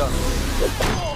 done.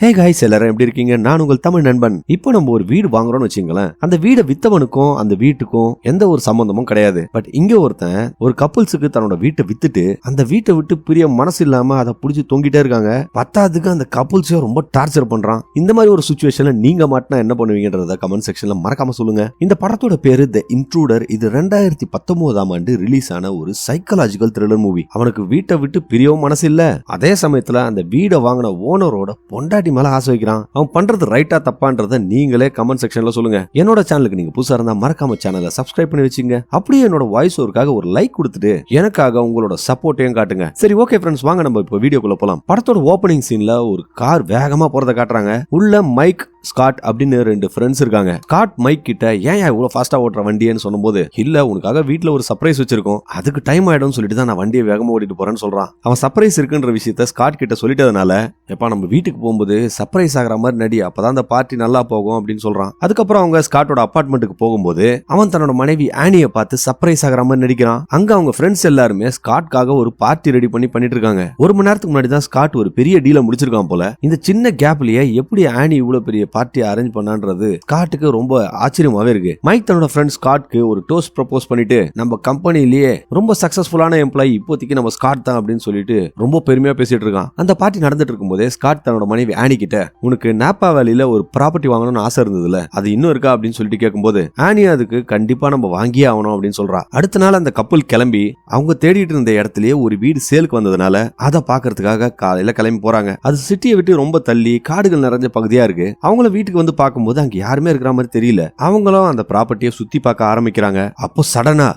Hey guys எல்லாரும் எப்படி இருக்கீங்க? நான் உங்கள் தமிழ் நண்பன். இப்போ நம்ம ஒரு வீடு வாங்குறோம்னு வச்சுங்களேன் அந்த வீடை வித்தவனுக்கும் அந்த வீட்டுக்கும் எந்த ஒரு சம்பந்தமும் கிடையாது. பட் இங்க ஒருத்தன் ஒரு கப்புள்ஸுக்கு தன்னோட வீட்டை வித்துட்டு அந்த வீட்டை விட்டு பிரிய மனசு இல்லாம அதை புடிச்சு தொங்கிட்டே இருக்காங்க. பத்தாதுக்கு அந்த கப்புள்ஸையும் ரொம்ப டார்ச்சர் பண்றான். இந்த மாதிரி ஒரு சுச்சுவேஷன்ல நீங்க மாட்டினா என்ன பண்ணுவீங்கன்றத கமெண்ட் செக்ஷன்ல மறக்காம சொல்லுங்க. இந்த படத்தோட பேரு த இன்ட்ரூடர் இது ரெண்டாயிரத்தி பத்தொன்பதாம் ஆண்டு ரிலீஸ் ஆன ஒரு சைக்கலாஜிக்கல் த்ரில்லர் மூவி அவனுக்கு வீட்டை விட்டு பிரியவும் மனசு இல்ல. அதே சமயத்துல அந்த வீடை வாங்கின ஓனரோட பொண்டாட்டி மேல ஆசை வைக்கிறான். அவன் பண்றது ரைட்டா தப்பான்றத நீங்களே கமெண்ட் செக்ஷன்ல சொல்லுங்க. என்னோட சேனலுக்கு நீங்க புதுசா இருந்தா மறக்காம சேனலை சப்ஸ்கிரைப் பண்ணி வச்சுங்க. அப்படியே என்னோட வாய்ஸ் ஒருக்காக ஒரு லைக் கொடுத்துட்டு எனக்காக உங்களோட சப்போர்ட்டையும் காட்டுங்க. சரி ஓகே ஃப்ரெண்ட்ஸ் வாங்க நம்ம இப்போ வீடியோக்குள்ள போலாம். படத்தோட ஓப்பனிங் சீன்ல ஒரு கார் வேகமா போறத காட்டுறாங்க. உள்ள மைக் ஸ்காட் அப்படின்னு ரெண்டு ஃப்ரெண்ட்ஸ் இருக்காங்க. ஸ்காட் மைக் கிட்ட ஏன் இவ்வளவு ஃபாஸ்டா ஓட்டுற வண்டின்னு சொல்லும்போது இல்ல உனக்காக வீட்டில் ஒரு சர்ப்ரைஸ் வச்சிருக்கோம். அதுக்கு டைம் ஆயிடும்னு சொல்லிட்டு தான் நான் வண்டியை வேகமா ஓட்டிட்டு போறேன்னு சொல்றான். அவன் சர்ப்ரைஸ் இருக்குன்ற விஷயத்த ஸ்காட் கிட்ட சொல்லிட்டதுனால எப்பா நம்ம வீட்டுக்கு போகும்போது சர்ப்ரைஸ் ஆகிற மாதிரி நடி அப்பதான் அந்த பார்ட்டி நல்லா போகும் அப்படின்னு சொல்றான். அதுக்கப்புறம் அவங்க ஸ்காட்டோட அப்பார்ட்மெண்ட்டுக்கு போகும்போது அவன் தன்னோட மனைவி ஆனியை பார்த்து சர்ப்ரைஸ் ஆகிற மாதிரி நடிக்கிறான். அங்க அவங்க ஃப்ரெண்ட்ஸ் எல்லாருமே ஸ்காட்காக ஒரு பார்ட்டி ரெடி பண்ணி பண்ணிட்டு இருக்காங்க. ஒரு மணி நேரத்துக்கு முன்னாடி தான் ஸ்காட் ஒரு பெரிய டீலை முடிச்சிருக்கான் போல. இந்த சின்ன கேப்லயே எப்படி ஆனி இவ்வளவு பெரிய பார்ட்டியை அரேஞ்ச் பண்ணான்றது ஸ்காட்டுக்கு ரொம்ப ஆச்சரியமாவே இருக்கு. மைக் தன்னோட ஃப்ரெண்ட் ஸ்காட்க்கு ஒரு டோஸ்ட் ப்ரப்போஸ் பண்ணிட்டு நம்ம கம்பெனிலேயே ரொம்ப சக்சஸ்ஃபுல்லான எம்ப்ளாயி இப்போதைக்கு நம்ம ஸ்காட் தான் அப்படின்னு சொல்லிட்டு ரொம்ப பெருமையா பேசிட்டு இருக்கான். அந்த பார்ட்டி நடந்துட்டு இருக்கும்போதே ஸ்காட் தன்னோட மனைவி ஆனி கிட்ட உனக்கு நாப்பா வேலியில ஒரு ப்ராப்பர்ட்டி வாங்கணும்னு ஆசை இருந்ததுல அது இன்னும் இருக்கா? அப்படின்னு சொல்லிட்டு கேட்கும்போது ஆனி அதுக்கு கண்டிப்பா நம்ம வாங்கியே ஆகணும் அப்படின்னு சொல்றா. அடுத்த நாள் அந்த கப்பல் கிளம்பி அவங்க தேடிட்டு இருந்த இடத்துலயே ஒரு வீடு சேலுக்கு வந்ததுனால அதை பாக்குறதுக்காக காலையில கிளம்பி போறாங்க. அது சிட்டியை விட்டு ரொம்ப தள்ளி காடுகள் நிறைஞ்ச பகுதியா இருக்கு. அவங்க அவங்கள வீட்டுக்கு வந்து பார்க்கும்போது அங்க யாருமே இருக்கிற மாதிரி தெரியல. அவங்களும் அந்த ப்ராப்பர்ட்டியை சுத்தி பார்க்க ஆரம்பிக்கிறாங்க. அப்போ சடனா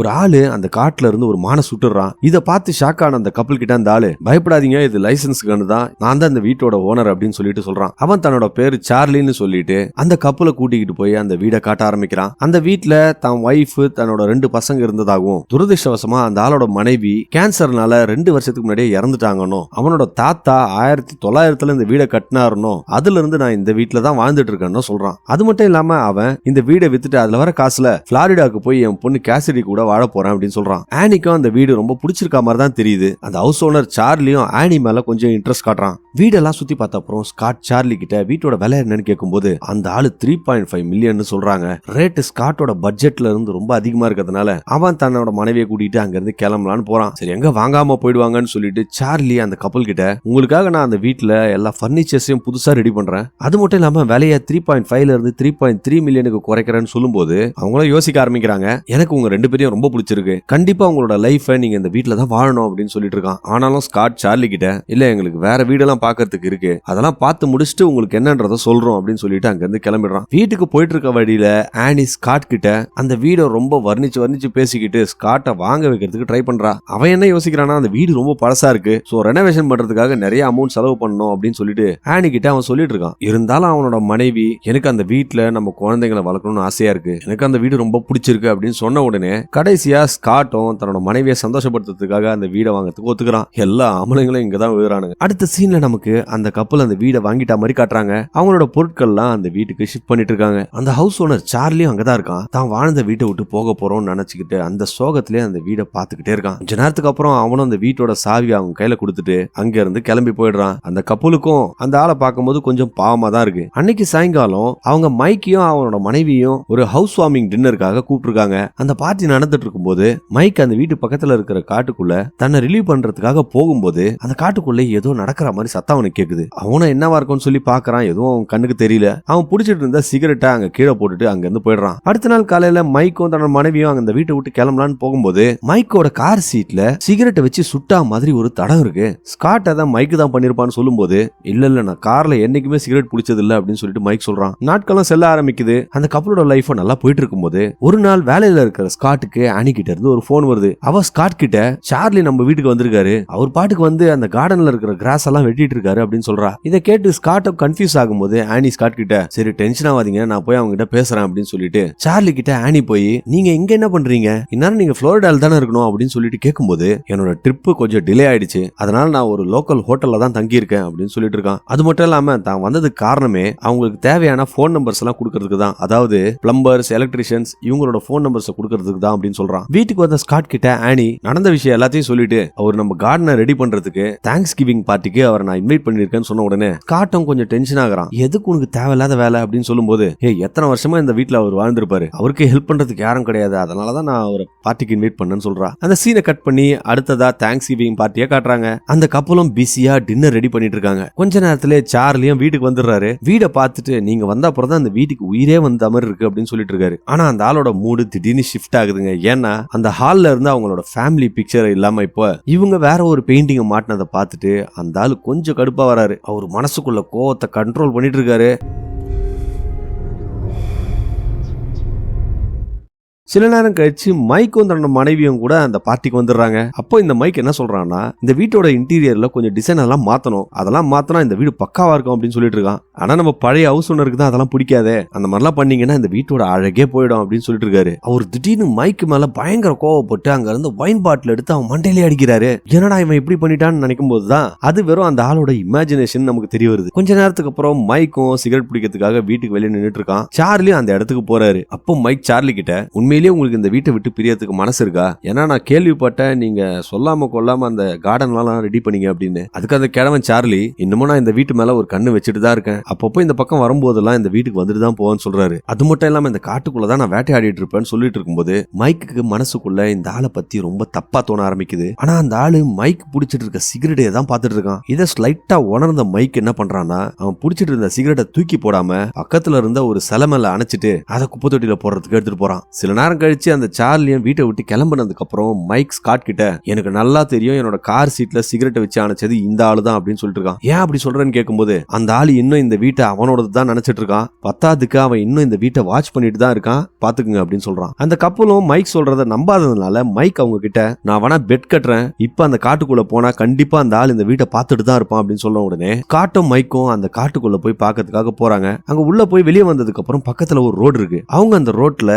ஒரு ஆளு அந்த காட்டுல இருந்து ஒரு மானை சுட்டுறான். இதை பார்த்து ஷாக் ஆன அந்த கப்பல் கிட்ட அந்த ஆளு பயப்படாதீங்க இது லைசன்ஸ் தான். நான் தான் இந்த வீட்டோட ஓனர் அப்படின்னு சொல்லிட்டு சொல்றான். அவன் தன்னோட பேரு சார்லின்னு சொல்லிட்டு அந்த கப்பலை கூட்டிக்கிட்டு போய் அந்த வீடை காட்ட ஆரம்பிக்கிறான். அந்த வீட்டுல தான் ஒய்ஃப் தன்னோட ரெண்டு பசங்க இருந்ததாகவும் துரதிருஷ்டவசமா அந்த ஆளோட மனைவி கேன்சர்னால ரெண்டு வருஷத்துக்கு முன்னாடியே இறந்துட்டாங்கன்னு அவனோட தாத்தா ஆயிரத்தி தொள்ளாயிரத்துல இந்த வீடை கட்டினாருனோ அதுல இருந்து நான் இந்த வீட்டுல தான் வாழ்ந்துட்டு இருக்கேன்னு சொல்றான். அது மட்டும் இல்லாம அவன் இந்த வீடை வித்துட்டு அதுல வர காசுல பிளாரிடாக்கு போய் என் பொண்ணு கேசரி கூட வாழ போறேன் அப்படின்னு சொல்றான். ஆனிக்கும் அந்த வீடு ரொம்ப பிடிச்சிருக்க மாதிரி தான் தெரியுது. அந்த ஹவுஸ் ஓனர் சார்லியும் ஆனி மேல கொஞ்சம் இன்ட்ரெஸ்ட் காட்டுறான். வீடெல்லாம் சுத்தி பார்த்த அப்புறம் ஸ்காட் சார்லி கிட்ட வீட்டோட விலை என்னன்னு கேட்கும்போது அந்த ஆளு த்ரீ பாயிண்ட் ஃபைவ் மில்லியன் சொல்றாங்க. ரேட் ஸ்காட்டோட பட்ஜெட்ல இருந்து ரொம்ப அதிகமா இருக்கிறதுனால அவன் தன்னோட மனைவியை கூட்டிட்டு அங்க இருந்து கிளம்பலான்னு போறான். சரி எங்க வாங்காம போயிடுவாங்கன்னு சொல்லிட்டு சார்லி அந்த கப்பல் கிட்ட உங்களுக்காக நான் அந்த வீட்டுல எல்லா பர்னிச்சர்ஸையும் புதுசா ரெடி பண்றேன். அது மட்டும் இல்லாம விலைய த்ரீ பாயிண்ட் ஃபைவ்ல இருந்து த்ரீ பாயிண்ட் த்ரீ மில்லியனுக்கு குறைக்கிறேன்னு சொல்லும்போது அவங்களும் யோசிக்க ஆரம்பிக்கிறாங்க. எனக்கு உங்க ரெண்டு பேரையும் ரொம்ப பிடிச்சிருக்கு. கண்டிப்பா உங்களோட லைஃபை நீங்க இந்த வீட்டில் தான் வாழணும் அப்படின்னு சொல்லிட்டு இருக்கான். ஆனாலும் ஸ்காட் சார்லி கிட்ட இல்ல எங்களுக்கு வேற வீடெல்லாம் பாக்குறதுக்கு இருக்கு. அதெல்லாம் பார்த்து முடிச்சுட்டு உங்களுக்கு என்னன்றத சொல்றோம் அப்படின்னு சொல்லிட்டு அங்க இருந்து கிளம்பிடுறான். வீட்டுக்கு போயிட்டு இருக்க வழியில ஆனி ஸ்காட் கிட்ட அந்த வீடை ரொம்ப வர்ணிச்சு வர்ணிச்சு பேசிக்கிட்டு ஸ்காட்டை வாங்க வைக்கிறதுக்கு ட்ரை பண்றா. அவன் என்ன யோசிக்கிறானா அந்த வீடு ரொம்ப பழசா இருக்கு. சோ ரெனோவேஷன் பண்றதுக்காக நிறைய அமௌண்ட் செலவு பண்ணணும் அப்படின்னு சொல்லிட்டு ஆனி கிட்ட அவன் சொல்லிட்டு இருக்கான். இருந்தாலும் அவனோட மனைவி எனக்கு அந்த வீட்டுல நம்ம குழந்தைங்களை வளர்க்கணும்னு ஆசையா இருக்கு. எனக்கு அந்த வீடு ரொம்ப பிடிச்சிருக்கு அப்படின்னு சொன்ன உடனே கடைசியாக ஸ்காட்டும் தன்னோட மனைவியை சந்தோஷப்படுத்துறதுக்காக அந்த வீடை வாங்கிறதுக்கு ஒத்துக்கிறான். எல்லா அமலங்களும் இங்கே தான் விழுறானுங்க. அடுத்த சீன்ல நமக்கு அந்த கப்பல் அந்த வீடை வாங்கிட்ட மாதிரி காட்டுறாங்க. அவங்களோட பொருட்கள்லாம் அந்த வீட்டுக்கு ஷிஃப்ட் பண்ணிட்டு இருக்காங்க. அந்த ஹவுஸ் ஓனர் சார்லியும் அங்கதான் இருக்கான். தான் வாழ்ந்த வீட்டை விட்டு போக போறோம்னு நினச்சிக்கிட்டு அந்த சோகத்திலே அந்த வீடை பார்த்துக்கிட்டே இருக்கான். கொஞ்ச நேரத்துக்கு அப்புறம் அவனும் அந்த வீட்டோட சாவி அவங்க கையில் கொடுத்துட்டு அங்க இருந்து கிளம்பி போயிடுறான். அந்த கப்பலுக்கும் அந்த ஆளை பார்க்கும்போது கொஞ்சம் பாவமாக தான் இருக்கு. அன்னைக்கு சாயங்காலம் அவங்க மைக்கையும் அவனோட மனைவியும் ஒரு ஹவுஸ் வார்மிங் டின்னருக்காக கூப்பிட்டுருக்காங்க. அந்த பார்ட்டி நடந்துட்டு இருக்கும்போது மைக் அந்த வீட்டு பக்கத்துல இருக்கிற காட்டுக்குள்ள தன்னை ரிலீவ் பண்றதுக்காக போகும்போது அந்த காட்டுக்குள்ள ஏதோ நடக்கிற மாதிரி சத்தம் அவனுக்கு கேக்குது. அவனும் என்னவா இருக்கும்னு சொல்லி பாக்குறான். எதுவும் அவன் கண்ணுக்கு தெரியல. அவன் புடிச்சிட்டு இருந்த சிகரெட்டை அங்க கீழே போட்டுட்டு அங்க இருந்து போயிடுறான். அடுத்த நாள் காலையில மைக்கும் தன்னோட மனைவியும் அங்க அந்த வீட்டை விட்டு கிளம்பலான்னு போகும்போது மைக்கோட கார் சீட்ல சிகரெட்டை வச்சு சுட்டா மாதிரி ஒரு தடம் இருக்கு. ஸ்காட் தான் மைக்கு தான் பண்ணிருப்பான்னு சொல்லும்போது இல்ல இல்ல நான் கார்ல என்னைக்குமே சிகரெட் பிடிச்சது இல்ல அப்படின்னு சொல்லிட்டு மைக் சொல்றான். நாட்களும் செல்ல ஆரம்பிக்குது. அந்த கப்பலோட லைஃப் நல்லா போயிட்டு இருக்கும்போது ஒரு நாள் வேலையில இருக்கிற ஸ்காட்டுக்கு ஸ்காட்டுக்கு ஆனி கிட்ட இருந்து ஒரு ஃபோன் வருது. அவ ஸ்காட் கிட்ட சார்லி நம்ம வீட்டுக்கு வந்திருக்காரு. அவர் பாட்டுக்கு வந்து அந்த கார்டன்ல இருக்கிற கிராஸ் எல்லாம் வெட்டிட்டு இருக்காரு அப்படின்னு சொல்றா. இதை கேட்டு ஸ்காட் கன்ஃபியூஸ் ஆகும்போது ஆனி ஸ்காட் கிட்ட சரி டென்ஷன் ஆகாதீங்க நான் போய் அவங்க கிட்ட பேசுறேன் அப்படின்னு சொல்லிட்டு சார்லி கிட்ட ஆனி போய் நீங்க இங்க என்ன பண்றீங்க? இந்நேரம் நீங்க புளோரிடால தானே இருக்கணும் அப்படின்னு சொல்லிட்டு கேட்கும்போது என்னோட ட்ரிப்பு கொஞ்சம் டிலே ஆயிடுச்சு. அதனால நான் ஒரு லோக்கல் ஹோட்டல்ல தான் தங்கி இருக்கேன் அப்படின்னு சொல்லிட்டு இருக்கான். அது மட்டும் இல்லாம தான் வந்ததுக்கு காரணமே அவங்களுக்கு தேவையான ஃபோன் நம்பர்ஸ் எல்லாம் கொடுக்கறதுக்கு தான். அதாவது பிளம்பர்ஸ் எலக்ட்ரிஷியன்ஸ் இவங்களோட ஃபோன் நம்பர்ஸ் கொடுக்கறதுக்கு தான் அப்படின்னு சொல்றான். வீட்டுக்கு வந்த ஸ்காட் கிட்ட ஆனி நடந்த விஷயம் எல்லாத்தையும் சொல்லிட்டு அவர் நம்ம கார்டனை ரெடி பண்றதுக்கு தேங்க்ஸ் கிவிங் பார்ட்டிக்கு அவரை நான் இன்வைட் பண்ணிருக்கேன்னு சொன்ன உடனே ஸ்காட்டும் கொஞ்சம் டென்ஷன் ஆகுறான். எதுக்கு உனக்கு தேவையில்லாத வேலை? அப்படின்னு சொல்லும்போது ஏ எத்தனை வருஷமா இந்த வீட்டுல அவர் வாழ்ந்திருப்பாரு? அவருக்கு ஹெல்ப் பண்றதுக்கு யாரும் கிடையாது. அதனால தான் நான் அவரை பார்ட்டிக்கு இன்வைட் பண்ணேன்னு சொல்றா. அந்த சீனை கட் பண்ணி அடுத்ததா தேங்க்ஸ் கிவிங் பார்ட்டியா காட்டுறாங்க. அந்த கப்பலும் பிஸியா டின்னர் ரெடி பண்ணிட்டு இருக்காங்க. கொஞ்ச நேரத்திலே சார்லியும் வீட்டுக்கு வந்துடுறாரு. வீடை பார்த்துட்டு நீங்க வந்த அப்புறம் தான் அந்த வீட்டுக்கு உயிரே வந்த மாதிரி இருக்கு அப்படின்னு சொல்லிட்டு இருக்காரு. ஆனா அந்த ஆளோட மூடு திடீர்னு ஷிஃப்ட் ஆகுதுங்க. ஏன்னா அந்த ஹால்ல இருந்து அவங்களோட ஃபேமிலி பிக்சர் இல்லாமல் இப்போ இவங்க வேற ஒரு பெயிண்டிங்கை மாட்டினதை பார்த்துட்டு அந்த ஆள் கொஞ்சம் கடுப்பாக வராரு. அவர் மனசுக்குள்ள கோவத்தை கண்ட்ரோல் பண்ணிட்டு இருக்காரு. சில நேரம் கழிச்சு மைக்கும் தன்னோட மனைவியும் கூட அந்த பார்ட்டிக்கு வந்துடுறாங்க. அப்போ இந்த மைக் என்ன சொல்றான்னா இந்த வீட்டோட இன்டீரியர்ல கொஞ்சம் டிசைன் எல்லாம் மாத்தணும். அதெல்லாம் மாத்தினா இந்த வீடு பக்காவா இருக்கும் அப்படின்னு சொல்லிட்டு இருக்கான். ஆனா நம்ம பழைய ஹவுஸ் ஓனருக்கு தான் அதெல்லாம் பிடிக்காதே. அந்த மாதிரிலாம் பண்ணீங்கன்னா இந்த வீட்டோட அழகே போயிடும் அப்படின்னு சொல்லிட்டு இருக்காரு. அவர் திடீர்னு மைக்கு மேல பயங்கர கோவப்பட்டு அங்க இருந்து வைன் பாட்டில் எடுத்து அவன் மண்டையிலே அடிக்கிறாரு. என்னடா இவன் இப்படி பண்ணிட்டான்னு நினைக்கும் போதுதான் அது வெறும் அந்த ஆளோட இமேஜினேஷன் நமக்கு தெரிய வருது. கொஞ்ச நேரத்துக்கு அப்புறம் மைக்கும் சிகரெட் பிடிக்கிறதுக்காக வீட்டுக்கு வெளியே நின்றுட்டு இருக்கான். சார்லியும் அந்த இடத்துக்கு போறாரு. அப்போ மைக் சார்லி கிட்ட உண்மையிலேயே உங்களுக்கு இந்த வீட்டை விட்டு பிரியறதுக்கு மனசு இருக்கா? ஏன்னா நான் கேள்விப்பட்டேன். நீங்க சொல்லாம கொள்ளாம அந்த கார்டன்லாம் ரெடி பண்ணீங்க அப்படின்னு. அதுக்கு அந்த கிழவன் சார்லி இன்னமும் நான் இந்த வீட்டு மேல ஒரு கண்ணு வச்சுட்டு தான் இருக்கேன். அப்பப்போ இந்த பக்கம் வரும்போதெல்லாம் இந்த வீட்டுக்கு வந்துட்டு தான் போவேன்னு சொல்றாரு. அது மட்டும் இல்லாம இந்த காட்டுக்குள்ள தான் நான் வேட்டையாடிட்டு இருப்பேன்னு சொல்லிட்டு இருக்கும்போது மைக்குக்கு மனசுக்குள்ள இந்த ஆளை பத்தி ரொம்ப தப்பா தோண ஆரம்பிக்குது. ஆனா அந்த ஆளு மைக் புடிச்சிட்டு இருக்க சிகரெட்டை தான் பாத்துட்டு இருக்கான். இதை ஸ்லைட்டா உணர்ந்த மைக் என்ன பண்றான்னா அவன் புடிச்சிட்டு இருந்த சிகரெட்டை தூக்கி போடாம பக்கத்துல இருந்த ஒரு சிலை மேல அணைச்சிட்டு அதை குப்பை தொட்டியில போடுறதுக்கு எடுத்துட்டு போறான். சில நேரம் கழிச்சு அந்த சார்லியன் வீட்டை விட்டு கிளம்புனதுக்கப்புறம் மைக் ஸ்காட் கிட்ட எனக்கு நல்லா தெரியும் என்னோட கார் சீட்ல சிகரெட்டை வச்சு அணைச்சது இந்த ஆளு தான் அப்படின்னு சொல்லிட்டு இருக்கான். ஏன் அப்படி சொல்றேன்னு கேட்கும்போது அந்த ஆள் இன்னும் இந்த வீட்டை அவனோடது தான் நினைச்சிட்டு இருக்கான். பத்தாதுக்கு அவன் இன்னும் இந்த வீட்டை வாட்ச் பண்ணிட்டு தான் இருக்கான். பாத்துக்குங்க அப்படின்னு சொல்றான். அந்த கப்பலும் மைக் சொல்றத நம்பாததுனால மைக் அவங்க கிட்ட நான் வேணா பெட் கட்டுறேன். இப்ப அந்த காட்டுக்குள்ள போனா கண்டிப்பா அந்த ஆள் இந்த வீட்டை பார்த்துட்டு தான் இருப்பான் அப்படின்னு சொன்ன உடனே காட்டும் மைக்கும் அந்த காட்டுக்குள்ள போய் பார்க்கறதுக்காக போறாங்க. அங்க உள்ள போய் வெளியே வந்ததுக்கு அப்புறம் பக்கத்துல ஒரு ரோடு இருக்கு. அவங்க அந்த ரோட்ல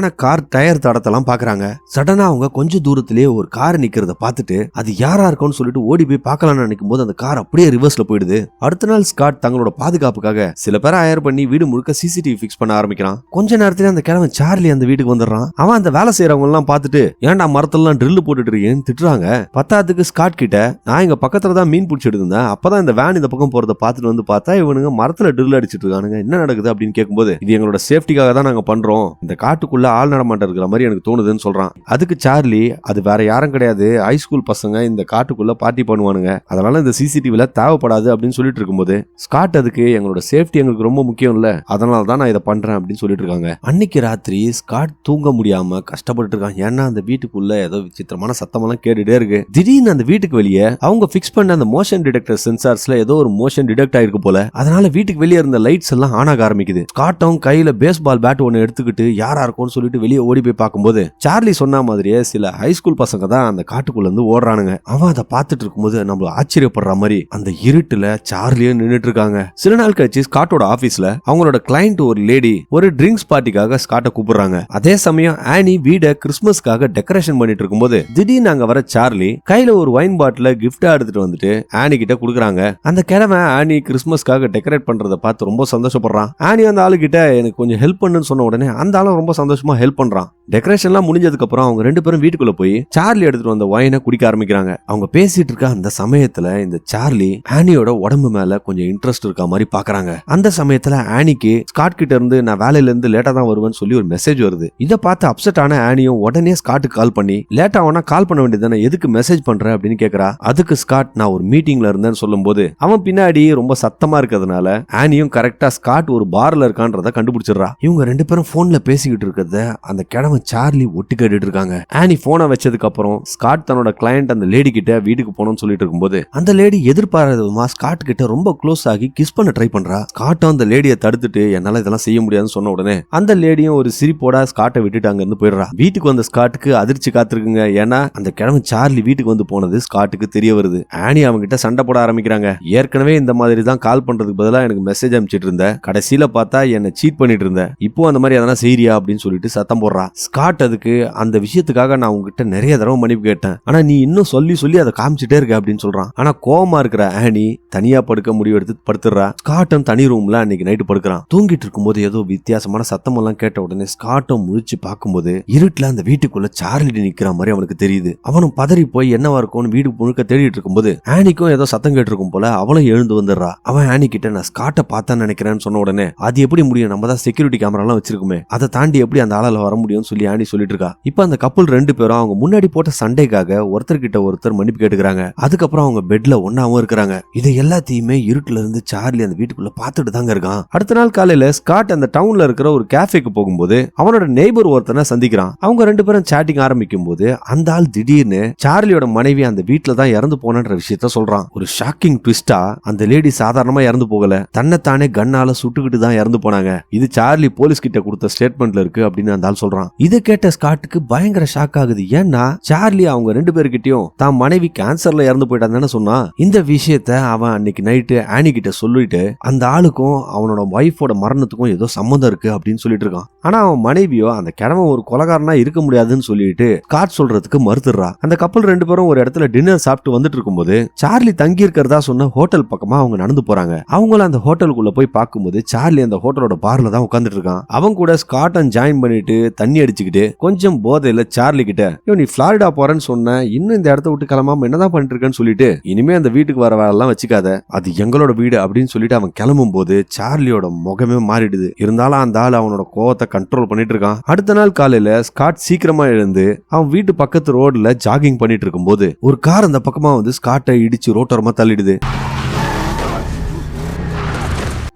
ஃப்ரெஷ்ஷான கார் டயர் தடத்தெல்லாம் பாக்குறாங்க. சடனா அவங்க கொஞ்ச தூரத்திலேயே ஒரு கார் நிக்கிறத பார்த்துட்டு அது யாரா இருக்கும்னு சொல்லிட்டு ஓடி போய் பார்க்கலாம்னு நினைக்கும் போது அந்த கார் அப்படியே ரிவர்ஸ்ல போயிடுது. அடுத்த நாள் ஸ்காட் தங்களோட பாதுகாப்புக்காக சில பேரை ஹயர் பண்ணி வீடு முழுக்க சிசிடிவி ஃபிக்ஸ் பண்ண ஆரம்பிக்கிறான். கொஞ்ச நேரத்துல அந்த கிழவன் சார்லி அந்த வீட்டுக்கு வந்துடுறான். அவன் அந்த வேலை செய்யறவங்க எல்லாம் பார்த்துட்டு ஏன்டா மரத்தெல்லாம் ட்ரில் போட்டுட்டு இருக்கேன்னு திட்டுறாங்க. பத்தாத்துக்கு ஸ்காட் கிட்ட நான் இங்க பக்கத்துல தான் மீன் பிடிச்சிட்டு இருந்தேன். அப்பதான் இந்த வேன் இந்த பக்கம் போறத பார்த்துட்டு வந்து பார்த்தா இவனுங்க மரத்துல ட்ரில் அடிச்சிட்டு இருக்கானுங்க. என்ன நடக்குது? அப்படின்னு கேட்கும்போது இது எங்களோட சேஃப்டிக்காக தான் நாங்க பண்றோம். இந்த காட்டுக்குள்ள ஆள் நடமாட்டம் இருக்கிற மாதிரி எனக்கு தோணுதுன்னு சொல்றான். அதுக்கு சார்லி அது வேற யாரும் கிடையாது. ஹை ஸ்கூல் பசங்க இந்த காட்டுக்குள்ள பார்ட்டி பண்ணுவானுங்க. அதனால இந்த சிசிடிவில தேவைப்படாது அப்படின்னு சொல்லிட்டு இருக்கும்போது ஸ்காட் அதுக்கு எங்களோட சேஃப்டி எங்களுக்கு ரொம்ப முக்கியம் இல்ல அதனால தான் நான் இதை பண்றேன் அப்படின்னு சொல்லிட்டு இருக்காங்க. அன்னைக்கு ராத்திரி ஸ்காட் தூங்க முடியாம கஷ்டப்பட்டு இருக்கான். ஏன்னா அந்த வீட்டுக்குள்ள ஏதோ விசித்திரமான சத்தமெல்லாம் கேட்டுட்டே இருக்கு. திடீர்னு அந்த வீட்டுக்கு வெளியே அவங்க பிக்ஸ் பண்ண அந்த மோஷன் டிடெக்டர் சென்சார்ஸ்ல ஏதோ ஒரு மோஷன் டிடெக்ட் ஆயிருக்கு போல. அதனால வீட்டுக்கு வெளியே இருந்த லைட்ஸ் எல்லாம் ஆன் ஆக ஆரம்பிக்குது. ஸ்காட்டும் கையில பேஸ்பால் பேட் ஒன்னு எடுத்துக்கிட்டு யாரா இருக்கும்னு சொல்லிட்டு வெளியே ஓடி போய் பார்க்கும்போது சார்லி சொன்ன மாதிரியே சில ஹை ஸ்கூல் பசங்க தான் அந்த காட்டுக்குள்ள இருந்து ஓடுறானுங்க. அவன் அதை பார்த்துட்டு இருக்கும்போது நம்ம ஆச்சரியப்படுற மாதிரி அந்த இருட்டுல சார்லியும் நின்னுட்டு இருக்காங்க சில நாள் கழிச்சு ஸ்காட்டோட ஆபீஸ்ல அவங்களோட கிளைண்ட் ஒரு லேடி ஒரு ட்ரிங்க்ஸ் பார்ட்டிக்காக ஸ்காட்டை கூப்பிடுறாங்க. அதே சமயம் ஆனி வீட கிறிஸ்மஸ்க்காக டெக்கரேஷன் பண்ணிட்டு இருக்கும்போது திடீர்னு அங்க வர சார்லி கையில ஒரு வைன் பாட்டில கிஃப்டா எடுத்துட்டு வந்துட்டு ஆனி கிட்ட குடுக்குறாங்க. அந்த கிழமை ஆனி கிறிஸ்மஸ்க்காக டெக்கரேட் பண்றத பார்த்து ரொம்ப சந்தோஷப்படுறான். ஆனி அந்த ஆளு கிட்ட எனக்கு கொஞ்சம் ஹெல்ப் பண்ணுன்னு சொன்ன உடனே அந்த ஆளும் ரொம்ப சந்தோஷமா ஹெல்ப் பண்ணுறான் டெக்கரேஷன்லாம் முடிஞ்சதுக்கு அப்புறம் அவங்க ரெண்டு பேரும் வீட்டுக்குள்ள போய் சார்லி எடுத்துட்டு வந்த ஒயினை குடிக்க ஆரம்பிக்கிறாங்க. அவங்க பேசிட்டு இருக்க அந்த சமயத்துல இந்த சார்லி ஆனியோட உடம்பு மேல கொஞ்சம் இன்ட்ரெஸ்ட் இருக்க மாதிரி பாக்குறாங்க. அந்த சமயத்துல ஆனிக்கு ஸ்காட் கிட்ட இருந்து நான் வேலையில இருந்து லேட்டா தான் வருவேன்னு சொல்லி ஒரு மெசேஜ் வருது. இதை பார்த்து அப்செட் ஆன ஆனியும் உடனே ஸ்காட்டுக்கு கால் பண்ணி லேட்டா ஆனா கால் பண்ண வேண்டியதானே எதுக்கு மெசேஜ் பண்ற? அப்படின்னு கேக்குறா. அதுக்கு ஸ்காட் நான் ஒரு மீட்டிங்ல இருந்தேன்னு சொல்லும்போது அவன் பின்னாடி ரொம்ப சத்தமா இருக்கிறதுனால ஆனியும் கரெக்டா ஸ்காட் ஒரு பார்ல இருக்கான்றத கண்டுபிடிச்சிடுறா. இவங்க ரெண்டு பேரும் போன்ல பேசிக்கிட்டு இருக்கிறத அந்த கிழமை சார்லி ஒட்டு கேட்டுட்டு இருக்காங்க. ஆனி போனை வச்சதுக்கு அப்புறம் ஸ்காட் தன்னோட கிளையண்ட் அந்த லேடி கிட்ட வீட்டுக்கு போகணும்னு சொல்லிட்டு இருக்கும்போது அந்த லேடி எதிர்பாராத விதமா ஸ்காட் கிட்ட ரொம்ப க்ளோஸ் ஆகி கிஸ் பண்ண ட்ரை பண்றா. ஸ்காட்டும் அந்த லேடியை தடுத்துட்டு என்னால இதெல்லாம் செய்ய முடியாதுன்னு சொன்ன உடனே அந்த லேடியும் ஒரு சிரிப்போட ஸ்காட்டை விட்டுட்டு அங்க இருந்து போயிடுறா. வீட்டுக்கு வந்த ஸ்காட்டுக்கு அதிர்ச்சி காத்திருக்குங்க. ஏன்னா அந்த கிழமை சார்லி வீட்டுக்கு வந்து போனது ஸ்காட்டுக்கு தெரிய வருது. ஆனி அவங்க கிட்ட சண்டை போட ஆரம்பிக்கிறாங்க. ஏற்கனவே இந்த மாதிரி தான் கால் பண்றதுக்கு பதிலாக எனக்கு மெசேஜ் அனுப்பிச்சிட்டு இருந்த. கடைசியில பார்த்தா என்ன சீட் பண்ணிட்டு இருந்த. இப்போ அந்த மாதிரி எதனா செய்யறியா அப்படின்னு சொல்லிட்டு சத்தம் போடுறா. ஸ்காட் அதுக்கு அந்த விஷயத்துக்காக நான் உங்ககிட்ட நிறைய தடவை மன்னிப்பு கேட்டேன். ஆனா நீ இன்னும் சொல்லி சொல்லி அதை காமிச்சிட்டே இருக்க அப்படின்னு சொல்றான். ஆனா கோமா இருக்கிற ஆனி தனியா படுக்க முடிவு எடுத்து படுத்துடுறா ஸ்காட்டும் தனி ரூம்ல அன்னைக்கு நைட்டு படுக்கிறான். தூங்கிட்டு இருக்கும்போது ஏதோ வித்தியாசமான சத்தம் எல்லாம் கேட்ட உடனே ஸ்காட்டும் முழிச்சு பார்க்கும்போது இருட்டுல அந்த வீட்டுக்குள்ள சார்லிடி நிக்கிற மாதிரி அவனுக்கு தெரியுது. அவனும் பதறி போய் என்னவா இருக்கும்னு வீடு முழுக்க தேடிட்டு இருக்கும்போது ஆனிக்கும் ஏதோ சத்தம் கேட்டிருக்கும் போல அவளும் எழுந்து வந்துடுறா. அவன் ஆனி கிட்ட நான் ஸ்காட்டை பார்த்தான்னு நினைக்கிறேன்னு சொன்ன உடனே அது எப்படி முடியும்? நம்ம தான் செக்யூரிட்டி கேமரா எல்லாம் வச்சிருக்குமே. அதை தாண்டி எப்படி அந்த ஆளால வர முடியும்னு சொல்லி ஆனி சொல்லிட்டு இருக்கா இப்ப அந்த கப்பல் ரெண்டு பேரும் அவங்க முன்னாடி போட்ட சண்டைக்காக ஒருத்தர் கிட்ட ஒருத்தர் மன்னிப்பு கேட்டுக்கிறாங்க. அதுக்கப்புறம் அவங்க பெட்ல ஒன்னாவும் இருக்கிறாங்க. இது எல்லாத்தையுமே இருட்டுல இருந்து சார்லி அந்த வீட்டுக்குள்ள பார்த்துட்டு தாங்க இருக்கான். அடுத்த நாள் காலையில ஸ்காட் அந்த டவுன்ல இருக்கிற ஒரு கேஃபேக்கு போகும்போது அவனோட நெய்பர் ஒருத்தனை சந்திக்கிறான். அவங்க ரெண்டு பேரும் சாட்டிங் ஆரம்பிக்கும் போது அந்த ஆள் திடீர்னு சார்லியோட மனைவி அந்த வீட்டுல தான் இறந்து போனன்ற விஷயத்த சொல்றான். ஒரு ஷாக்கிங் ட்விஸ்டா அந்த லேடி சாதாரணமா இறந்து போகல. தன்னைத்தானே கண்ணால சுட்டுக்கிட்டு தான் இறந்து போனாங்க. இது சார்லி போலீஸ் கிட்ட கொடுத்த ஸ்டேட்மெண்ட்ல இருக்கு அப்படின்னு அந்த ஆள் சொல்றான். இதை கேட்ட ஸ்காட்டுக்கு பயங்கர ஷாக் ஆகுது. ஏன்னா சார்லி அவங்க ரெண்டு பேர்கிட்டயும் தான் மனைவி கேன்சர்ல இறந்து போயிட்டான்னு சொன்னா இந்த விஷயத்த அவன் அன்னைக்கு நைட்டு ஆனி கிட்ட சொல்லிட்டு அந்த ஆளுக்கும் அவனோட ஒய்ஃபோட மரணத்துக்கும் ஏதோ சம்மந்தம் இருக்கு அப்படின்னு சொல்லிட்டு இருக்கான். ஆனா அவன் மனைவியோ அந்த கிழமை ஒரு கொலகாரனா இருக்க முடியாதுன்னு சொல்லிட்டு ஸ்காட் சொல்றதுக்கு மறுத்துடுறா. அந்த கப்பல் ரெண்டு பேரும் ஒரு இடத்துல டின்னர் சாப்பிட்டு வந்துட்டு இருக்கும்போது சார்லி தங்கி இருக்கிறதா சொன்ன ஹோட்டல் பக்கமா அவங்க நடந்து போறாங்க. அவங்கள அந்த ஹோட்டலுக்குள்ள போய் பார்க்கும்போது சார்லி அந்த ஹோட்டலோட பார்ல தான் உட்காந்துட்டு இருக்கான். அவன் கூட ஸ்காட்டன் ஜாயின் பண்ணிட்டு தண்ணி அடிச்சுக்கிட்டு கொஞ்சம் போதையில சார்லி கிட்ட நீ பிளாரிடா போறேன்னு சொன்ன இன்னும் இந்த இடத்த விட்டு கிளம்பாம என்னதான் பண்ணிட்டு இருக்கேன்னு சொல்லிட்டு இனிமே அந்த வீட்டுக்கு வர வேலைலாம் வச்சுக்காத. அது எங்களோட வீடு அப்படின்னு சொல்லிட்டு அவன் கிளம்பும் போது சார்லியோட முகமே மாறிடுது. இருந்தாலும் அந்த ஆள் அவனோட கோவத்தை கண்ட்ரோல் பண்ணிட்டு இருக்கான். அடுத்த நாள் காலையில ஸ்காட் சீக்கிரமா எழுந்து அவன் வீட்டு பக்கத்து ரோட்ல ஜாகிங் பண்ணிட்டு இருக்கும் போது ஒரு கார் அந்த பக்கமா வந்து ஸ்காட்டை இடிச்சு ரோட்டோரமா தள்ளிடுது.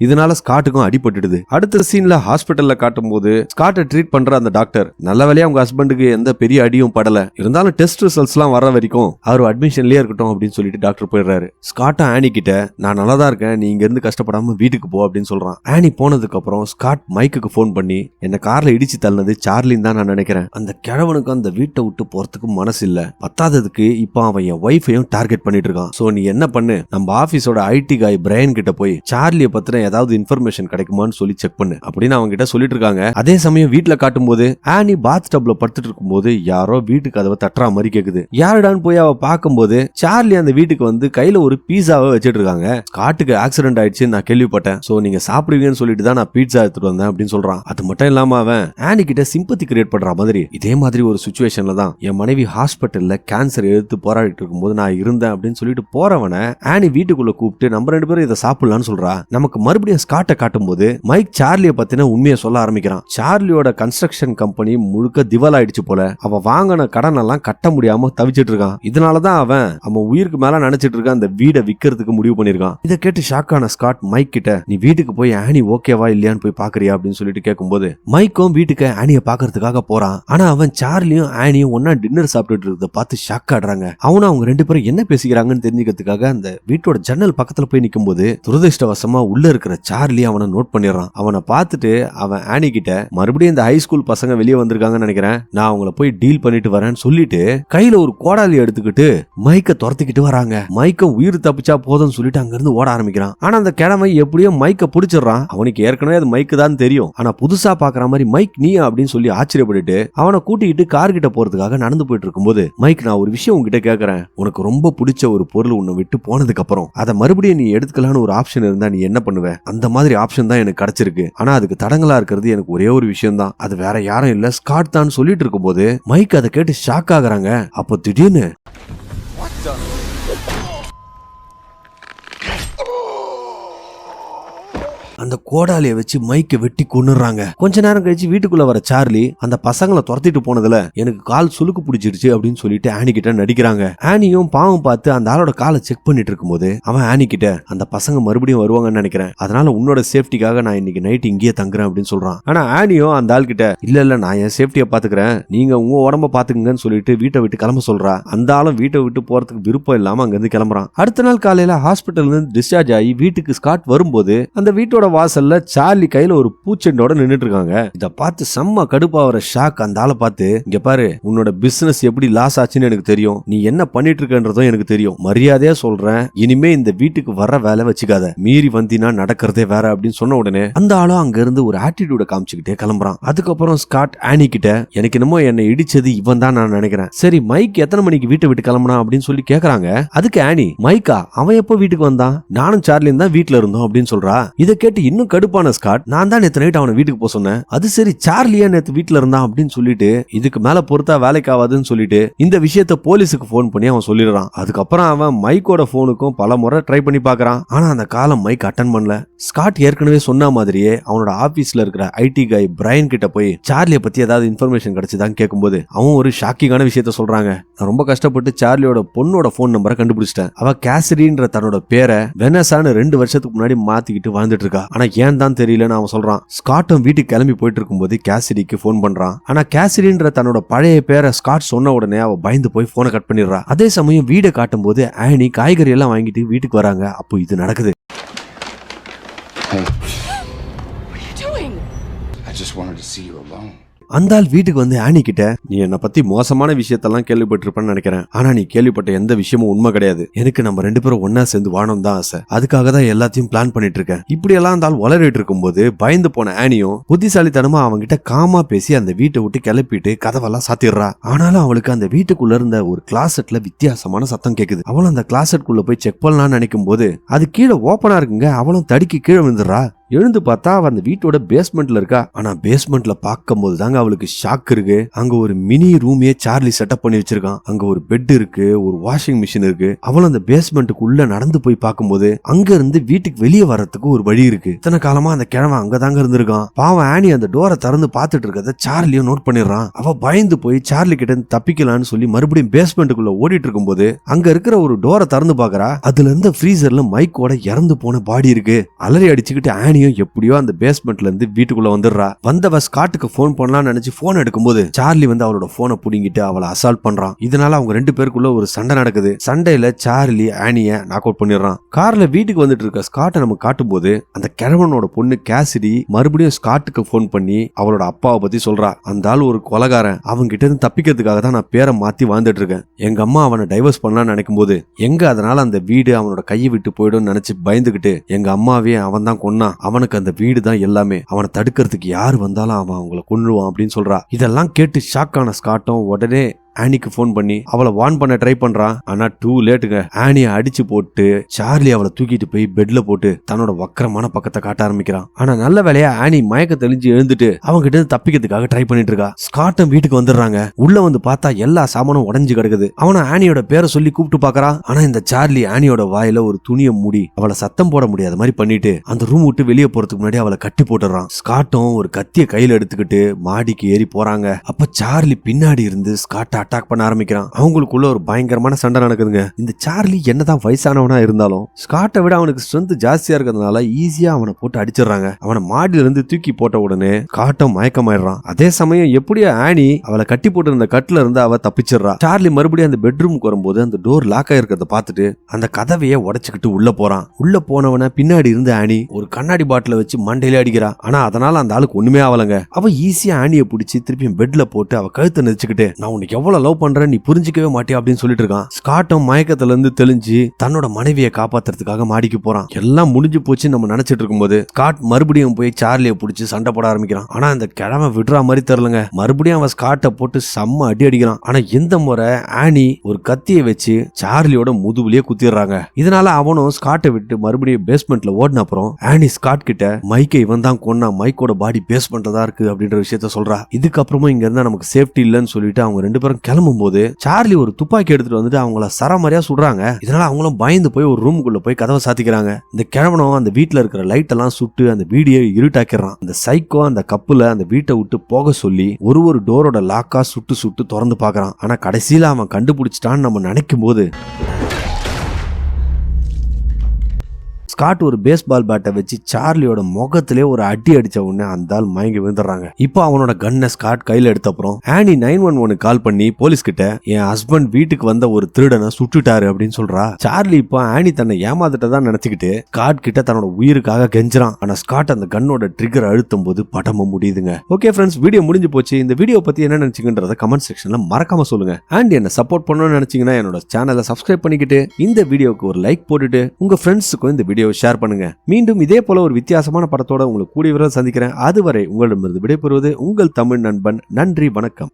இதனால ஸ்காட்டுக்கும் அடிபட்டுடுது. அடுத்த சீன்ல ஹாஸ்பிட்டல்ல காட்டும் போது ஸ்காட்டை ட்ரீட் பண்ற அந்த டாக்டர் நல்ல வேலையா உங்க ஹஸ்பண்டுக்கு எந்த பெரிய அடியும் படல. இருந்தாலும் டெஸ்ட் ரிசல்ட்ஸ் எல்லாம் வர வரைக்கும் அவர் அட்மிஷன்லயே இருக்கட்டும் அப்படின்னு சொல்லிட்டு டாக்டர் போயிடுறாரு. ஸ்காட்டும் ஆனி கிட்ட நான் நல்லா தான் இருக்கேன் நீ இங்க இருந்து கஷ்டப்படாம வீட்டுக்கு போ அப்படின்னு சொல்றான். ஆனி போனதுக்கு அப்புறம் ஸ்காட் மைக்குக்கு ஃபோன் பண்ணி என்ன கார்ல இடிச்சு தள்ளினது சார்லின்னு தான் நான் நினைக்கிறேன். அந்த கிழவனுக்கு அந்த வீட்டை விட்டு போறதுக்கு மனசு இல்ல. பத்தாததுக்கு இப்போ அவன் என் ஒய்ஃபையும் டார்கெட் பண்ணிட்டு இருக்கான். சோ நீ என்ன பண்ணு? நம்ம ஆபீஸோட ஐடி காய் பிரையன் கிட்ட போய் சார்லியை பத்தின ஏதாவது இன்ஃபர்மேஷன் கிடைக்குமான்னு சொல்லி செக் பண்ணு. அப்படின்னு அவங்க கிட்ட சொல்லிட்டு இருக்காங்க அதே சமயம் வீட்டில் காட்டும் போது ஆனி பாத் டப்ல படுத்துட்டு இருக்கும்போது யாரோ வீட்டு கதவை தட்டுறா மாதிரி கேக்குது. யாருடான்னு போய் அவ பார்க்கும்போது சார்லி அந்த வீட்டுக்கு வந்து கையில ஒரு பீஸாவை வச்சிட்டு இருக்காங்க காட்டுக்கு ஆக்சிடென்ட் ஆயிடுச்சு நான் கேள்விப்பட்டேன். சோ நீங்க சாப்பிடுவீங்கன்னு சொல்லிட்டு தான் நான் பீட்சா எடுத்துட்டு வந்தேன் அப்படின்னு சொல்றான். அது மட்டும் இல்லாம அவன் ஆனி கிட்ட சிம்பத்தி கிரியேட் பண்ற மாதிரி இதே மாதிரி ஒரு சுச்சுவேஷன்ல தான் என் மனைவி ஹாஸ்பிட்டல்ல கேன்சர் எடுத்து போராடிட்டு இருக்கும்போது நான் இருந்தேன் அப்படின்னு சொல்லிட்டு போறவன ஆனி வீட்டுக்குள்ள கூப்பிட்டு நம்ம ரெண்டு பேரும் இதை சாப்பிடலாம்னு சொல்றா. நமக்கு மறுபடியும் ஸ்காட்டை காட்டும்போது மைக் சார்லிய பத்தின உண்மையை சொல்ல ஆரம்பிக்கிறான். சார்லியோட கன்ஸ்ட்ரக்ஷன் கம்பெனி முழுக்க திவால் ஆயிடுச்சு போல. அவன் வாங்கின கடன் எல்லாம் கட்ட முடியாம தவிச்சிட்டு இருக்கான். இதனாலதான் அவன் அவன் உயிருக்கு மேல நினைச்சிட்டு இருக்கான் அந்த வீடை விக்கிறதுக்கு முடிவு பண்ணிருக்கான். இதை கேட்டு ஷாக் ஆன ஸ்காட் மைக் கிட்ட நீ வீட்டுக்கு போய் ஆனி ஓகேவா இல்லையான்னு போய் பாக்குறியா? அப்படின்னு சொல்லிட்டு கேட்கும்போது மைக்கும் வீட்டுக்கு ஆனிய பாக்குறதுக்காக போறான். ஆனா அவன் சார்லியும் ஆனியும் ஒன்னா டின்னர் சாப்பிட்டுட்டு இருக்கிறத பார்த்து ஷாக் ஆடுறாங்க. அவனும் அவங்க ரெண்டு பேரும் என்ன பேசிக்கிறாங்கன்னு தெரிஞ்சுக்கிறதுக்காக அந்த வீட்டோட ஜன்னல் பக்கத்துல போய் நிக்கும்போது துரதிருஷ்டவசமா உள்ள இருக்கிற சார்லி அவனை நோட் பண்ணிடுறான். அவனை பார்த்துட்டு அவன் ஆனி கிட்ட மறுபடியும் இந்த ஹை ஸ்கூல் பசங்க வெளியே வந்திருக்காங்கன்னு நினைக்கிறேன். நான் அவங்கள போய் டீல் பண்ணிட்டு வரேன்னு சொல்லிட்டு கையில ஒரு கோடாலி எடுத்துக்கிட்டு மைக்க துரத்திக்கிட்டு வராங்க. மைக்கம் உயிர் தப்பிச்சா போதும்னு சொல்லிட்டு அங்கிருந்து ஓட ஆரம்பிக்கிறான். ஆனா அந்த கிழமை எப்படியோ மைக்க பிடிச்சிடுறான். அவனுக்கு ஏற்கனவே அது மைக்கு தான் தெரியும். ஆனா புதுசா பாக்குற மாதிரி மைக் நீ அப்படின்னு சொல்லி ஆச்சரியப்பட்டுட்டு அவனை கூட்டிக்கிட்டு கார் கிட்ட போறதுக்காக நடந்து போயிட்டு இருக்கும்போது மைக் நான் ஒரு விஷயம் உங்ககிட்ட கேக்குறேன். உனக்கு ரொம்ப பிடிச்ச ஒரு பொருள் உன்னை விட்டு போனதுக்கு அப்புறம் அதை மறுபடியும் நீ எடுத்துக்கலாம்னு ஒரு ஆப்ஷன் இருந்தா நீ என்ன பண்ணுவ? அந்த மாதிரி ஆப்ஷன் தான் எனக்கு கிடைச்சிருக்கு. ஆனா அதுக்கு தடங்களா இருக்கிறது எனக்கு ஒரே ஒரு விஷயம் தான் அது வேற யாரும் இல்ல. ஸ்காட் தான் சொல்லிட்டு இருக்கும்போது மைக் அதை கேட்டு ஷாக் ஆகுறாங்க. அப்போ திடீர்னு அந்த கோடாலிய வச்சு மைக்க வெட்டி கொண்டுறாங்க கொஞ்ச நேரம் கழிச்சு வீட்டுக்குள்ள வர சார்லி அந்த பசங்களை துரத்திட்டு போனதுல எனக்கு கால் சுளுக்கு பிடிச்சிருச்சு அப்படின்னு சொல்லிட்டு ஆனி கிட்ட நடிக்கிறாங்க. ஆனியும் பாவம் பார்த்து அந்த ஆளோட காலை செக் பண்ணிட்டு இருக்கும்போது அவன் ஆனி கிட்ட அந்த பசங்க மறுபடியும் வருவாங்கன்னு நினைக்கிறேன். அதனால உன்னோட சேஃப்டிக்காக நான் இன்னைக்கு நைட் இங்கேயே தங்குறேன் அப்படின்னு சொல்றான். ஆனா ஆனியும் அந்த ஆள் கிட்ட இல்ல இல்ல நான் என் சேஃப்டியை பாத்துக்கிறேன். நீங்க உங்க உடம்ப பாத்துக்கங்கன்னு சொல்லிட்டு வீட்டை விட்டு கிளம்ப சொல்றா. அந்த ஆளும் வீட்டை விட்டு போறதுக்கு விருப்பம் இல்லாம அங்க இருந்து கிளம்புறான். அடுத்த நாள் காலையில ஹாஸ்பிட்டல் இருந்து டிஸ்சார்ஜ் ஆகி வீட்டுக்கு ஸ்காட் வரும்போது அந்த வீட்டோட வாசல்ல சார்லி கையில ஒரு பூச்செண்டோட நின்னுட்டு இருக்காங்க இத பார்த்து செம்ம கடுப்பாவற ஷாக் அந்த ஆளை பார்த்து இங்க பாரு உன்னோட பிசினஸ் எப்படி லாஸ் ஆச்சுன்னு எனக்கு தெரியும். நீ என்ன பண்ணிட்டு இருக்கன்றதும் எனக்கு தெரியும். மரியாதையா சொல்றேன். இனிமே இந்த வீட்டுக்கு வர வேலை வச்சுக்காத. மீறி வந்தினா நடக்கிறதே வேற அப்படின்னு சொன்ன உடனே அந்த ஆளும் அங்க இருந்து ஒரு ஆட்டிடியூட காமிச்சுக்கிட்டே கிளம்புறான். அதுக்கப்புறம் ஸ்காட் ஆனி கிட்ட எனக்கு என்னமோ என்னை இடிச்சது இவன் தான் நான் நினைக்கிறேன். சரி மைக் எத்தனை மணிக்கு வீட்டை விட்டு கிளம்புனா? அப்படின்னு சொல்லி கேக்குறாங்க. அதுக்கு ஆனி மைக்கா அவன் எப்போ வீட்டுக்கு வந்தான்? நானும் சார்லியும் தான் வீட்டுல இருந்தோம் அப்படின்னு சொல்றா. இதை கேட்டு இன்னும் கடுப்பான ஸ்காட். நான் தான் நேற்று நைட் அவனை வீட்டுக்கு போக சொன்னேன். அது சரி சார்லியா நேத்து வீட்டுல இருந்தான் அப்படின்னு சொல்லிட்டு இதுக்கு மேல பொறுத்தா வேலைக்கு ஆகாதுன்னு சொல்லிட்டு இந்த விஷயத்த போலீஸுக்கு ஃபோன் பண்ணி அவன் சொல்லிடுறான். அதுக்கப்புறம் அவன் மைக்கோட போனுக்கும் பல முறை ட்ரை பண்ணி பாக்குறான் ஆனா அந்த காலம் மைக் அட்டன் பண்ணல. ஸ்காட் ஏற்கனவே சொன்ன மாதிரியே அவனோட ஆபீஸ்ல இருக்கிற ஐடி கை பிரைன் கிட்ட போய் சார்லிய பத்தி ஏதாவது இன்ஃபர்மேஷன் கிடைச்சதான் கேட்கும்போது அவன் ஒரு ஷாக்கிங்கான விஷயத்த சொல்றாங்க. நான் ரொம்ப கஷ்டப்பட்டு சார்லியோட பொண்ணோட ஃபோன் நம்பரை கண்டுபிடிச்சிட்டேன். அவ கேசரின்ற தன்னோட பேரை வெனசான்னு ரெண்டு வருஷத்துக்கு முன்னாடி மாத்திக்கிட்டு வாழ்ந்துட்டு இருக்கா. ஆனா ஏன் தான் தெரியலன்னு அவன் சொல்றான். ஸ்காட்டும் வீட்டுக்கு கிளம்பி போயிட்டு இருக்கும்போது கேசரிக்கு ஃபோன் பண்றான். ஆனா கேசரின்ற தன்னோட பழைய பேரை ஸ்காட் சொன்ன உடனே அவ பயந்து போய் போனை கட் பண்ணிடுறா. அதே சமயம் வீடை காட்டும் போது ஆனி காய்கறி எல்லாம் வாங்கிட்டு வீட்டுக்கு வராங்க. அப்போ இது நடக்குது? I just wanted to see you. அந்த ஆள் வீட்டுக்கு வந்து ஆனி கிட்ட நீ என்னை பத்தி மோசமான விஷயத்தெல்லாம் கேள்விப்பட்டிருப்பேன்னு நினைக்கிறேன். ஆனா நீ கேள்விப்பட்ட எந்த விஷயமும் உண்மை கிடையாது. எனக்கு நம்ம ரெண்டு பேரும் ஒன்னா சேர்ந்து வாழணும் தான் ஆசை. அதுக்காக தான் எல்லாத்தையும் பிளான் பண்ணிட்டு இருக்கேன். இப்படி எல்லாம் அந்த ஆள் வளரிட்டு இருக்கும்போது பயந்து போன ஆனியும் புத்திசாலித்தனமா அவங்கிட்ட காமா பேசி அந்த வீட்டை விட்டு கிளப்பிட்டு கதவெல்லாம் சாத்திடுறா. ஆனாலும் அவளுக்கு அந்த வீட்டுக்குள்ள இருந்த ஒரு கிளாசெட்ல வித்தியாசமான சத்தம் கேக்குது. அவளும் அந்த கிளாசெட்குள்ள போய் செக் பண்ணலாம்னு நினைக்கும் போது அது கீழே ஓப்பனா இருக்குங்க. அவளும் தடுக்கி கீழே விழுந்துடுறா. எழுந்து பார்த்தா அவ அந்த வீட்டோட பேஸ்மெண்ட்ல இருக்கா. ஆனா பேஸ்மெண்ட்ல பார்க்கும்போது தாங்க அவளுக்கு ஷாக் இருக்கு. அங்க ஒரு மினி ரூமே சார்லி செட்டப் பண்ணி வச்சிருக்கான். அங்க ஒரு பெட் இருக்கு ஒரு வாஷிங் மிஷின் இருக்கு. அவளும் அந்த பேஸ்மெண்ட்டுக்கு உள்ள நடந்து போய் பார்க்கும்போது அங்க இருந்து வீட்டுக்கு வெளியே வர்றதுக்கு ஒரு வழி இருக்கு. இத்தனை காலமா அந்த கிழவன் அங்கதாங்க இருந்திருக்கான். பாவம் ஆனி அந்த டோரை திறந்து பார்த்துட்டு இருக்கத சார்லியும் நோட் பண்ணிடுறான். அவ பயந்து போய் சார்லி கிட்ட இருந்து தப்பிக்கலாம்னு சொல்லி மறுபடியும் பேஸ்மெண்ட்டுக்குள்ள ஓடிட்டு இருக்கும்போது அங்க இருக்கிற ஒரு டோரை திறந்து பாக்குறா அதுல இருந்த ஃப்ரீசர்ல மைக்கோட இறந்து போன பாடி இருக்கு. அலறி அடிச்சுக்கிட்டு டேனியும் எப்படியோ அந்த பேஸ்மெண்ட்ல இருந்து வீட்டுக்குள்ள வந்துடுறா. வந்தவ ஸ்காட்டுக்கு ஃபோன் பண்ணலாம்னு நினைச்சு போன் எடுக்கும்போது சார்லி வந்து அவளோட போனை புடிங்கிட்டு அவளை அசால்ட் பண்றான். இதனால அவங்க ரெண்டு பேருக்குள்ள ஒரு சண்டை நடக்குது. சண்டையில சார்லி ஆனிய நாக் அவுட் பண்ணிடுறான். கார்ல வீட்டுக்கு வந்துட்டு இருக்க ஸ்காட்டை நம்ம காட்டும் போது அந்த கிழவனோட பொண்ணு கேசிடி மறுபடியும் ஸ்காட்டுக்கு ஃபோன் பண்ணி அவளோட அப்பாவை பத்தி சொல்றா. அந்த ஆள் ஒரு கொலகாரன். அவங்க கிட்ட இருந்து தப்பிக்கிறதுக்காக தான் நான் பேரை மாத்தி வாழ்ந்துட்டு இருக்கேன். எங்க அம்மா அவனை டைவர்ஸ் பண்ணலாம்னு நினைக்கும் போது எங்க அதனால அந்த வீடு அவனோட கையை விட்டு போயிடும் நினைச்சு பயந்துகிட்டு எங்க அம்மாவே அவன் தான் கொன்னான். அவனுக்கு அந்த வீடு தான் எல்லாமே. அவனை தடுக்கிறதுக்கு யார் வந்தாலும் அவன் அவங்கள கொன்னுவான் அப்படின்னு சொல்றா. இதெல்லாம் கேட்டு ஷாக் ஆன ஸ்காட்டும் உடனே ஆனிக்கு ஃபோன் பண்ணி அவளை வான் பண்ண ட்ரை பண்றான் ஆனா டூ லேட்டுங்க. ஆனிய அடிச்சு போட்டு சார்லி அவளை தூக்கிட்டு போய் பெட்ல போட்டு தன்னோட வக்கரமான பக்கத்தை காட்ட ஆரம்பிக்கிறான். ஆனா நல்ல வேலையா ஆனி மயக்க தெளிஞ்சு எழுந்துட்டு அவங்க கிட்ட இருந்து தப்பிக்கிறதுக்காக ட்ரை பண்ணிட்டு இருக்கா. ஸ்காட்டும் வீட்டுக்கு வந்துடுறாங்க. உள்ள வந்து பார்த்தா எல்லா சாமானும் உடஞ்சு கிடக்குது. அவனை ஆனியோட பேரை சொல்லி கூப்பிட்டு பாக்குறான் ஆனா இந்த சார்லி ஆனியோட வாயில ஒரு துணியை மூடி அவளை சத்தம் போட முடியாத மாதிரி பண்ணிட்டு அந்த ரூம் விட்டு வெளியே போறதுக்கு முன்னாடி அவளை கட்டி போட்டுறான் ஸ்காட்டும் ஒரு கத்திய கையில எடுத்துக்கிட்டு மாடிக்கு ஏறி போறாங்க. அப்ப சார்லி பின்னாடி இருந்து ஸ்காட்டா அட்டாக் பண்ண ஆரம்பிக்கிறான். அவங்களுக்குள்ள ஒரு பயங்கரமான சண்டை நடக்குதுங்க. இந்த சார்லி என்னதான் வயசானவனா இருந்தாலும் ஸ்காட்டை விட அவனுக்கு ஸ்ட்ரென்த் ஜாஸ்தியா இருக்கிறதுனால ஈஸியா அவனை போட்டு அடிச்சிடுறாங்க. அவனை மாடியில இருந்து தூக்கி போட்ட உடனே காட்டம் மயக்கமாயிடுறான். அதே சமயம் எப்படியோ ஆனி அவளை கட்டி போட்டு இருந்த கட்டுல இருந்து அவ தப்பிச்சிடுறா. சார்லி மறுபடியும் அந்த பெட்ரூமுக்கு வரும்போது அந்த டோர் லாக் ஆயிருக்கிறத பார்த்துட்டு அந்த கதவையே உடச்சுக்கிட்டு உள்ள போறான். உள்ள போனவன பின்னாடி இருந்து ஆனி ஒரு கண்ணாடி பாட்டில வச்சு மண்டையில அடிக்கிறா. ஆனா அதனால அந்த ஆளுக்கு ஒண்ணுமே ஆகலங்க அவ ஈஸியா ஆனியை பிடிச்சி திருப்பியும் பெட்ல போட்டு அவ கழுத்தை நெரிச்சுக்கிட்டு நான் உனக்கு எவ்வளவு லவ் பண்ற நீ புரிஞ்சிக்கவே மாட்டியா அப்படின்னு சொல்லிட்டு இருக்கான். ஸ்காட்டும் மயக்கத்துல இருந்து தெளிஞ்சு தன்னோட மனைவியை காப்பாத்துறதுக்காக மாடிக்கு போறான். எல்லாம் முடிஞ்சு போச்சு நம்ம நினைச்சிட்டு இருக்கும்போது ஸ்காட் மறுபடியும் போய் சார்லியை பிடிச்சி சண்டை போட ஆரம்பிக்கிறான். ஆனா அந்த கிழமை விடுற மாதிரி தெரியலங்க. மறுபடியும் அவன் ஸ்காட்டை போட்டு செம்ம அடி அடிக்கிறான். ஆனா இந்த முறை ஆனி ஒரு கத்தியை வச்சு சார்லியோட முதுகுலயே குத்திடுறாங்க. இதனால அவனும் ஸ்காட்டை விட்டு மறுபடியும் பேஸ்மெண்ட்ல ஓடின அப்புறம் ஆனி ஸ்காட் கிட்ட மைக்கை இவன் தான் கொன்னா மைக்கோட பாடி பேஸ்மெண்ட்ல தான் இருக்கு அப்படின்ற விஷயத்த சொல்றா. இதுக்கப்புறமும் இங்க இருந்தா நமக்கு சேஃப்டி இல்லைன்னு சொல்லிட்டு அவங்க ரெண்டு பேரும் கிளம்பும் போது சார்லி ஒரு துப்பாக்கி எடுத்துட்டு வந்துட்டு அவங்கள சரமாரியா சுடுறாங்க. இதனால அவங்களும் பயந்து போய் ஒரு ரூமுக்குள்ள போய் கதவை சாத்திக்கிறாங்க. இந்த கிழவனும் அந்த வீட்டுல இருக்கிற லைட் எல்லாம் சுட்டு அந்த வீடியோ இருட்டாக்கிடுறான். அந்த சைக்கோ அந்த கப்புல அந்த வீட்டை விட்டு போக சொல்லி ஒரு ஒரு டோரோட லாக்கா சுட்டு சுட்டு திறந்து பாக்குறான் ஆனா கடைசியில அவன் கண்டுபிடிச்சிட்டான்னு நம்ம நினைக்கும் போது ஸ்காட் ஒரு பேஸ்பால் பேட்டை வச்சு சார்லியோட முகத்திலே ஒரு அடி அடிச்ச உடனே அந்த ஆள் மயங்கி விழுந்துடுறாங்க. இப்போ அவனோட கன்னை ஸ்காட் கையில எடுத்த அப்புறம் ஆனி நைன் ஒன் ஒன்னு கால் பண்ணி போலீஸ் கிட்ட என் ஹஸ்பண்ட் வீட்டுக்கு வந்த ஒரு திருடனை சுட்டுட்டாரு அப்படின்னு சொல்றா. சார்லி இப்போ ஆனி தன்னை ஏமாத்திட்டதா நினைச்சுக்கிட்டு ஸ்காட் கிட்ட தன்னோட உயிருக்காக கெஞ்சுறான். ஆனா ஸ்காட் அந்த கன்னோட ட்ரிகர் அழுத்தும் போது படமும் முடியுதுங்க. ஓகே ஃப்ரெண்ட்ஸ் வீடியோ முடிஞ்சு போச்சு. இந்த வீடியோ பத்தி என்ன நினைச்சீங்கன்றத கமெண்ட் செக்ஷன்ல மறக்காம சொல்லுங்க. அண்ட் என்ன சப்போர்ட் பண்ணணும்னு நினைச்சீங்கன்னா என்னோட சேனலை சப்ஸ்கிரைப் பண்ணிக்கிட்டு இந்த வீடியோக்கு ஒரு லைக் போட்டுட்டு உங்க ஃப்ரெண்ட்ஸுக்கும் இந்த வீடியோ வீடியோவை ஷேர் பண்ணுங்க. மீண்டும் இதே போல ஒரு வித்தியாசமான படத்தோட உங்களுக்கு கூடிய விரைவில் சந்திக்கிறேன். அதுவரை உங்களிடமிருந்து விடைபெறுவது உங்கள் தமிழ் நண்பன். நன்றி வணக்கம்.